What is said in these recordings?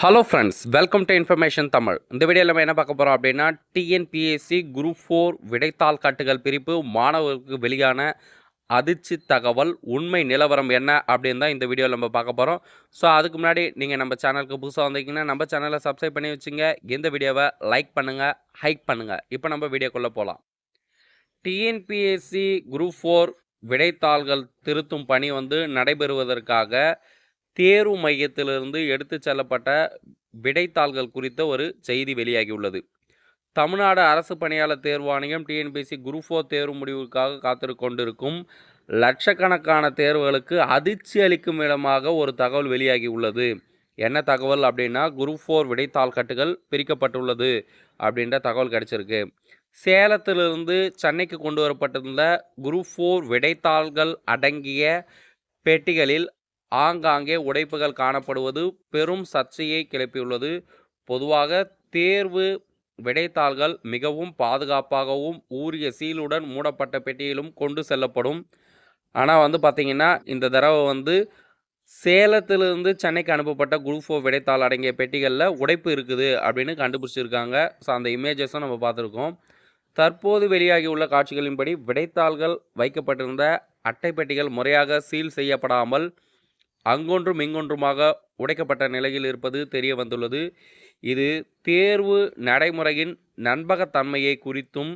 Hello friends welcome to information Tamil இந்த வீடியோவில் நம்ம என்ன பார்க்க போகிறோம் அப்படின்னா டிஎன்பிஎஸ்சி குரூப் ஃபோர் விடைத்தாள் கட்டுகள் பிரிப்பு மாணவர்களுக்கு வெளியான அதிர்ச்சி தகவல் உண்மை நிலவரம் என்ன அப்படின்னு தான் இந்த வீடியோவில் நம்ம பார்க்க போகிறோம் ஸோ அதுக்கு முன்னாடி நீங்கள் நம்ம சேனலுக்கு புதுசாக வந்தீங்கன்னா நம்ம சேனலை சப்ஸ்கிரைப் பண்ணி வச்சுங்க. எந்த வீடியோவை லைக் பண்ணுங்கள் ஹைக் பண்ணுங்கள் இப்போ நம்ம வீடியோக்குள்ளே போகலாம் டிஎன்பிஎஸ்சி குரூப் ஃபோர் விடைத்தாள்கள் திருத்தும் பணி வந்து நடைபெறுவதற்காக தேர்வு மையத்திலிருந்து எடுத்துச் செல்லப்பட்ட விடைத்தாள்கள் குறித்த ஒரு செய்தி வெளியாகியுள்ளது. தமிழ்நாடு அரசு பணியாளர் தேர்வாணையம் டிஎன்பிஎஸ்சி குரூப் ஃபோர் தேர்வு முடிவுக்காக காத்திரு கொண்டிருக்கும் லட்சக்கணக்கான தேர்வுகளுக்கு அதிர்ச்சி அளிக்கும் விதமாக ஒரு தகவல் வெளியாகி உள்ளது. என்ன தகவல் அப்படின்னா குரூப் ஃபோர் விடைத்தாள் கட்டுகள் பிரிக்கப்பட்டுள்ளது அப்படின்ற தகவல் கிடைச்சிருக்கு. சேலத்திலிருந்து சென்னைக்கு கொண்டு வரப்பட்டிருந்த குரூப் ஃபோர் விடைத்தாள்கள் அடங்கிய பெட்டிகளில் ஆங்காங்கே உடைப்புகள் காணப்படுவது பெரும் சர்ச்சையை கிளப்பியுள்ளது. பொதுவாக தேர்வு விடைத்தாள்கள் மிகவும் பாதுகாப்பாகவும் ஊரிய சீலுடன் மூடப்பட்ட பெட்டியிலும் கொண்டு செல்லப்படும். ஆனால் வந்து பார்த்திங்கன்னா இந்த தடவை வந்து சேலத்திலிருந்து சென்னைக்கு அனுப்பப்பட்ட குரூப் ஃபோர் விடைத்தாள் அடங்கிய பெட்டிகளில் உடைப்பு இருக்குது அப்படின்னு கண்டுபிடிச்சிருக்காங்க. ஸோ அந்த இமேஜஸும் நம்ம பார்த்துருக்கோம். தற்போது வெளியாகியுள்ள காட்சிகளின்படி விடைத்தாள்கள் வைக்கப்பட்டிருந்த அட்டை பெட்டிகள் முறையாக சீல் செய்யப்படாமல் அங்கொன்றும் இங்கொன்றுமாக உடைக்கப்பட்ட நிலையில் இருப்பது தெரிய வந்துள்ளது. இது தேர்வு நடைமுறையின் நண்பகத்தன்மையை குறித்தும்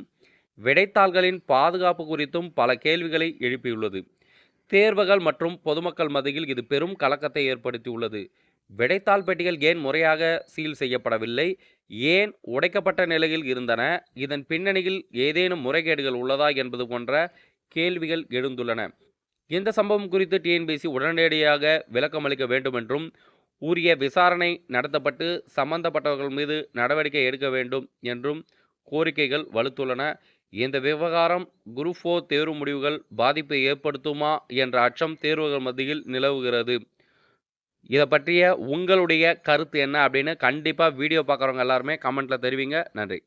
விடைத்தாள்களின் பாதுகாப்பு குறித்தும் பல கேள்விகளை எழுப்பியுள்ளது. தேர்வுகள் மற்றும் பொதுமக்கள் மத்தியில் இது பெரும் கலக்கத்தை ஏற்படுத்தியுள்ளது. விடைத்தாள் பெட்டிகள் ஏன் முறையாக சீல் செய்யப்படவில்லை? ஏன் உடைக்கப்பட்ட நிலையில் இருந்தன? இதன் பின்னணியில் ஏதேனும் முறைகேடுகள் உள்ளதா என்பது போன்ற கேள்விகள் எழுந்துள்ளன. இந்த சம்பவம் குறித்து டிஎன்பிசி உடனடியாக விளக்கம் அளிக்க வேண்டும் என்றும் உரிய விசாரணை நடத்தப்பட்டு சம்பந்தப்பட்டவர்கள் மீது நடவடிக்கை எடுக்க வேண்டும் என்றும் கோரிக்கைகள் வலுத்துள்ளன. இந்த விவகாரம் குரூப் ஃபோர் தேர்வு முடிவுகள் பாதிப்பை ஏற்படுத்துமா என்ற அச்சம் தேர்வுகள் மத்தியில் நிலவுகிறது. இதை பற்றிய உங்களுடைய கருத்து என்ன அப்படின்னு கண்டிப்பாக வீடியோ பார்க்குறவங்க எல்லாருமே கமெண்ட்டில் தெரிவிங்க. நன்றி.